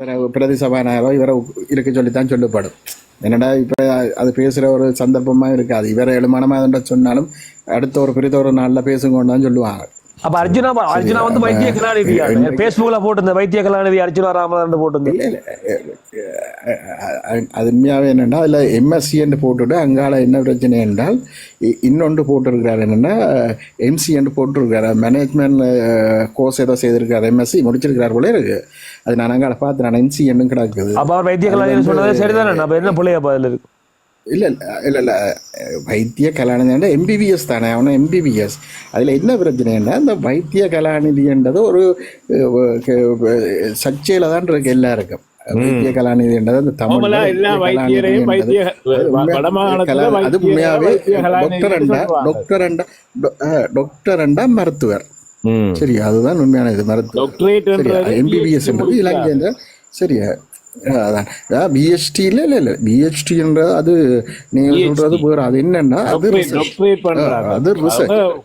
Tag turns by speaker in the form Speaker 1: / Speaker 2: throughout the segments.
Speaker 1: இவரை பிரதி சபாநாயகரோ இவரை இருக்க சொல்லித்தான் சொல்லப்படும் என்னடா இப்போ அது பேசுகிற ஒரு சந்தர்ப்பமாக இருக்காது. இவரை எழுமானமாக சொன்னாலும் அடுத்த ஒரு பெரிய ஒரு நாளில் பேசுங்கன்னு தான் சொல்லுவாங்க.
Speaker 2: அப்ப அர்ஜுனா அர்ஜுனா வந்து வைத்திய கலாநிதி பேஸ்புக்ல போட்டிருந்த வைத்திய கலாநிதி அர்ஜுனா ராமதாஸ்
Speaker 1: அ- அது உண்மையாகவே என்னென்னா அதில் எம்எஸ்சி என்று போட்டுட்டு அங்கால என்ன பிரச்சனை என்றால் இன்னொன்று போட்டிருக்கிறார் என்னென்னா எம்சி என்று போட்டிருக்கிறார். மேனேஜ்மெண்ட் கோர்ஸ் ஏதோ செய்திருக்கார் எம்எஸ்சி முடிச்சிருக்கிறார் போல இருக்கு. அது நான் அங்கால பார்த்து நான் எம்சி என்று கிடக்குது.
Speaker 2: அப்ப வைத்திய கலாநிதி சொன்னது சரிதானே? அப்ப என்ன பிள்ளைய பதில் இருக்கு?
Speaker 1: இல்லை இல்லை இல்லை வைத்திய கலாநிதி எம்பிபிஎஸ் தானே அவனை எம்பிபிஎஸ் அதில் என்ன பிரச்சனைன்னா இந்த வைத்திய கலாநிதின்றது ஒரு சர்ச்சையில் தான் இருக்கு எல்லாருக்கும் வைத்திய கலாநிதின்றது அந்த தமிழ்
Speaker 3: வடமாகாணத்துல
Speaker 1: அது உண்மையாவே
Speaker 3: கலாநிதி
Speaker 1: டாக்டர் அண்டா. டாக்டர் அண்டா டாக்டர் அண்டா மருத்துவர் சரி அதுதான் உண்மையான இது மருத்துவர் எம்பிபிஎஸ் என்றது இலங்கை சரியா அதான் பிஹெச்டி இல்லை இல்லை. இல்லை பிஹெச்டின்றது அது நீங்க சொல்றது வேறு. அது என்னன்னா அது ரிசர்ச்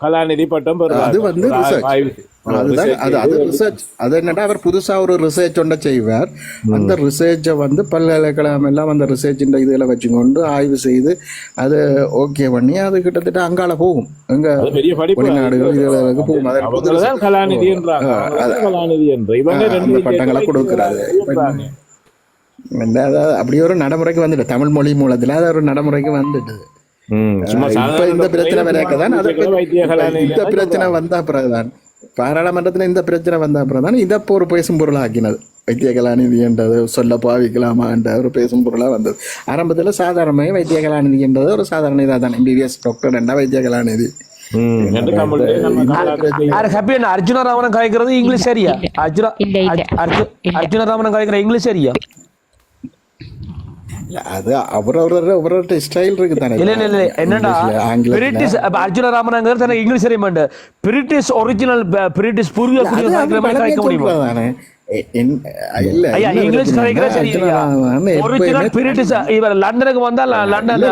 Speaker 3: கலாநிதி பட்டம் பெறுறாங்க.
Speaker 1: அது வந்து.
Speaker 3: ஆய்வு.
Speaker 1: அதுதான் அது அது ரிசர்ச் அது என்னடா அவர் புதுசா ஒரு ரிசர்ச் ஒன்றை செய்வார். அந்த ரிசர்ச்சை வந்து பல்கலைக்கழகம் எல்லாம் அந்த ரிசர்ச் இதில் வச்சுக்கொண்டு ஆய்வு செய்து அது ஓகே பண்ணி அது கிட்டத்தட்ட அங்கால போகும்.
Speaker 3: படிப்பு.
Speaker 1: வெளிநாடுகள் இதுகளுக்கு போகும். அது புது
Speaker 3: அவங்களதான் கலாநிதின்றாங்க. அவங்கதான் கலாநிதி என்ற இவங்க
Speaker 1: அந்த
Speaker 3: ரெண்டு
Speaker 1: பட்டங்களை கொடுக்கிறாரு. அதாவது அப்படியே ஒரு நடைமுறைக்கு வந்துட்டு தமிழ் மொழி மூலத்துல அது ஒரு நடைமுறைக்கு வந்துட்டு.
Speaker 3: சும்மா
Speaker 1: இப்ப இந்த பிரச்சனை
Speaker 3: கலாநிதி
Speaker 1: இந்த பிரச்சனை வந்த பிறகுதான். பாராளுமன்றத்துல இந்த பிரச்சனை வந்த பிறகுதான் இதை இப்போ ஒரு பேசும் பொருளா ஆக்கினது வைத்திய கலாநிதி என்றது சொல்ல பாவிக்கலாமா என்ற ஒரு பேசும் பொருளா வந்தது. ஆரம்பத்துல சாதாரணமாக வைத்திய கலாநிதி என்றது ஒரு சாதாரண இதாக தான் எம்பிபிஎஸ் டாக்டர் என்ற வைத்திய கலாநிதி
Speaker 2: என்ன? அர்ஜுனா ராமன் கலைக்கிறது இங்கிலீஷ் சரியா? அர்ஜுனா அர்ஜுனா ராமன் கலைக்கிற இங்கிலீஷ் சரியா?
Speaker 1: அது அவரவர அவரோட ஸ்டைல் இருக்கு தானே
Speaker 2: இல்ல இல்ல இல்ல என்னடா. பிரிட்டிஷ் அர்ஜுன ராமனாங்கிறது எனக்கு இங்கிலீஷ் தெரிய மாட்டேன் பிரிட்டிஷ் ஒரிஜினல் பிரிட்டிஷ் பூர்வீக கலைக்க முடியுமா
Speaker 1: இல்ல,
Speaker 2: இங்கிலீஷ் கலைக்கிற சரி ஒரிஜினல் பிரிட்டிஷ் இவர் லண்டனுக்கு வந்தா லண்டன்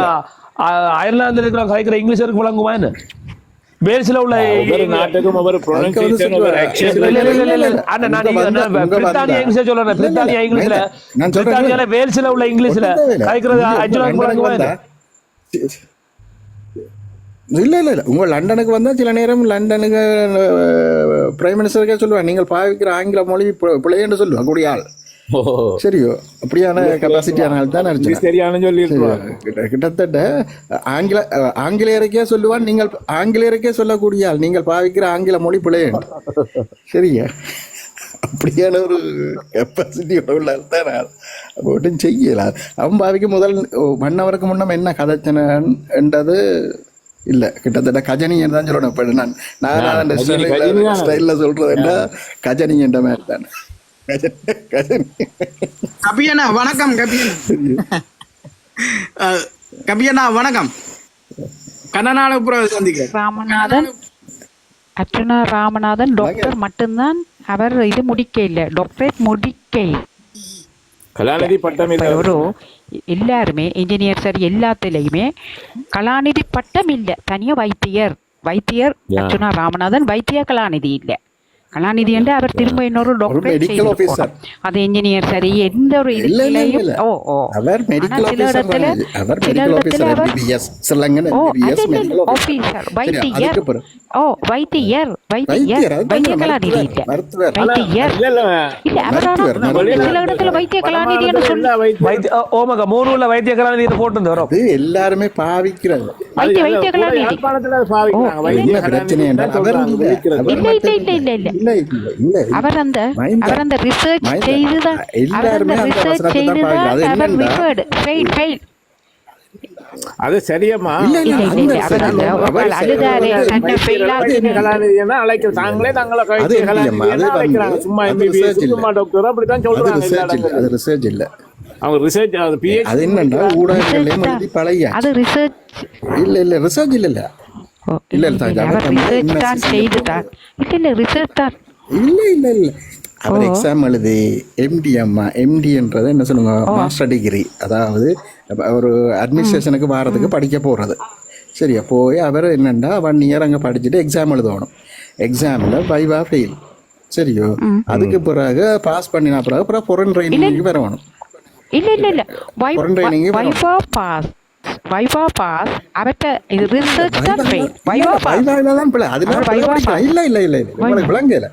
Speaker 2: அயர்லாந்துல இருக்கிற கலைக்கிற இங்கிலீஷ் இருக்கு விளங்குமா என்ன வேல்ஸ்ல உள்ள
Speaker 3: நாட்டுக்கும்
Speaker 1: உங்க
Speaker 2: பிரித்தானியா
Speaker 1: வந்தா-
Speaker 2: இங்கிலீஷ் சொல்றேன். பிரித்தானியா இங்கிலீஷ்ல.
Speaker 1: இல்ல, நான் சொல்றேன்.
Speaker 2: பிரித்தானியால வேல்ஸ்ல உள்ள இங்கிலீஷ்ல. கலைக்கிறது என்ன?
Speaker 1: இல்ல. இல்ல இல்ல உங்க லண்டனுக்கு வந்தா சில நேரம் லண்டனுக்கு பிரைம் மினிஸ்டருக்கே சொல்லுவாங்க நீங்கள் பாவிக்கிற ஆங்கில மொழி பிழைன்னு சொல்லுவா கூடிய ஆள் சரியோ. அப்படியான கெப்பாசிட்டியான ஆள் தான்
Speaker 3: இங்கிலீஷ்
Speaker 1: நினைச்சேன்.
Speaker 3: தெரியாதுன்னு சொல்லியிருப்பாங்க
Speaker 1: கிட்ட- கிட்டத்தட்ட ஆங்கில ஆங்கிலேயருக்கே சொல்லுவான் நீங்கள் ஆங்கிலேயருக்கே சொல்லக்கூடிய நீங்கள் பாவிக்கிற ஆங்கில மொழி பிழையன். சரியா அப்படியான ஒரு கெப்பாசிட்டி உள்ள ஆள் தான் நான் அப்போ ஒன்றும் செய்யலாம் அவன் பாவிக்கு முதல் ஒன் ஹவருக்கு முன்னம் என்ன கதைச்சனன்றது இல்ல. கிட்டத்தட்ட கஜனியன் தான் சொல்லணும். இப்போ நான் நான்
Speaker 3: தான்.
Speaker 1: ஸ்டைலில் சொல்றது என்ன? கஜனி என்ற மாதிரி தான்.
Speaker 4: கபியண்ணா வணக்கம் கபியண்ணா. அஹ், கபியண்ணா வணக்கம். கண்ணனாலபுரம் சந்திக்கிறேன்.
Speaker 5: ராமநாதன். அர்ச்சனா ராமநாதன் டாக்டர் மட்டும்தான் அவர் இது முடிக்க இல்லை டாக்டரேட் முடிக்க.
Speaker 3: கலாநிதி பட்டம்
Speaker 5: எல்லாருமே இன்ஜினியர் சரி எல்லாத்துலேயுமே கலாநிதி பட்டம் இல்லை. தனியா வைத்தியர் வைத்தியர். அர்ச்சனா ராமநாதன் வைத்திய கலாநிதி இல்லை. கலாநிதி என்று அவர் திரும்ப இன்னொரு செய்து
Speaker 1: officer.
Speaker 5: அது இன்ஜினியர் சரி எந்த ஒரு இதுலயும். ஓ ஓ.
Speaker 1: அவர் மெடிக்கல் ஆபீசர் அவர் மெடிக்கல் ஆபீசர்
Speaker 5: அவர்
Speaker 1: எம்பிபிஎஸ் சிலங்கன்னு
Speaker 5: ஓ
Speaker 1: எம்பிபிஎஸ் மெடிக்கல்
Speaker 5: ஆபீசர் வைத்தியர். ஓ வைத்தியர் வைத்தியர். வைத்திய கலாநிதி இல்ல. வைத்தியர்.
Speaker 3: இல்ல
Speaker 1: மருத்துவர்.
Speaker 5: சில இடத்துல வைத்திய கலாநிதின்னு சொல்லி
Speaker 3: எல்லா வைத்திய-
Speaker 2: ஓமக மூணு உள்ள வைத்திய கலாநிதி போட்டு வரும்
Speaker 1: எல்லாருமே பாவிக்கிறது. அவர்
Speaker 5: அந்த. அவர் ரிசர்ச். செய்துதான் ரிசர்ச் செய்துதான்.
Speaker 1: அது
Speaker 5: அவர்
Speaker 1: என்னன்னா-
Speaker 5: ரிஃபர்டு ஃபெயில் ஃபெயில்
Speaker 3: அது சரியம்மா
Speaker 1: இல்ல, இல்ல,
Speaker 5: இல்ல,
Speaker 1: அந்த
Speaker 5: இல்ல, அவர் அந்த
Speaker 1: அவர்
Speaker 5: ஒரு
Speaker 1: சரி,
Speaker 5: அழுதாரு,
Speaker 1: அவர்
Speaker 5: தன்னை
Speaker 1: வைத்தியர்
Speaker 5: fail
Speaker 1: அது
Speaker 5: ஆக்கினாரு.
Speaker 1: என்ன?
Speaker 3: கலாநிதினா அழைக்க தாங்களே தங்களை அழைக்கிறாங்க சும்மா. சும்மா டாக்டர் அப்படித்தான் சொல்றாங்க
Speaker 1: அது. ரிசர்ச் இல்ல
Speaker 3: அவங்க ரிசர்ச் அது
Speaker 1: என்னன்னா ஊடகங்களையும் எழுதி பழைய.
Speaker 5: அது ரிசர்ச்
Speaker 1: இல்ல இல்ல ரிசர்ச் இல்ல இல்ல. இல்ல,
Speaker 5: இல்ல,
Speaker 1: அவர்
Speaker 5: அவர் தான் செய்துதான் இல்ல இல்ல ரிசர்ச் தான்.
Speaker 1: இல்ல இல்ல இல்ல. அவர். எக்ஸாம் எழுதி எம்டி அம்மா எம்டின்றது என்ன சொல்லுங்க மாஸ்டர் டிகிரி அதாவது ஒரு அட்மினிஸ்ட்ரேஷனுக்கு வாரத்துக்கு படிக்க போகிறது சரியா? போய் அவர் என்னென்னா ஒன் இயர் அங்கே படிச்சுட்டு எக்ஸாம் எழுதணும். எக்ஸாமில் வைவா ஃபெயில் சரியோ? அதுக்கு பிறகு பாஸ் பண்ணின பிறகு அப்புறம் பொருள் ட்ரைனிங் வரணும்.
Speaker 5: இல்ல இல்ல இல்ல. வை-
Speaker 1: Foreign training
Speaker 5: வை-
Speaker 1: வேணும்.
Speaker 5: வைவா பாஸ் வைவா பாஸ் அவற்ற இது ரிசர்ச் தான் வைவா பாஸ்
Speaker 1: வைவாயில தான் பிள்ளை.
Speaker 5: வைவா.
Speaker 1: இல்ல இல்ல இல்ல இல்ல. உங்களுக்கு விளங்கல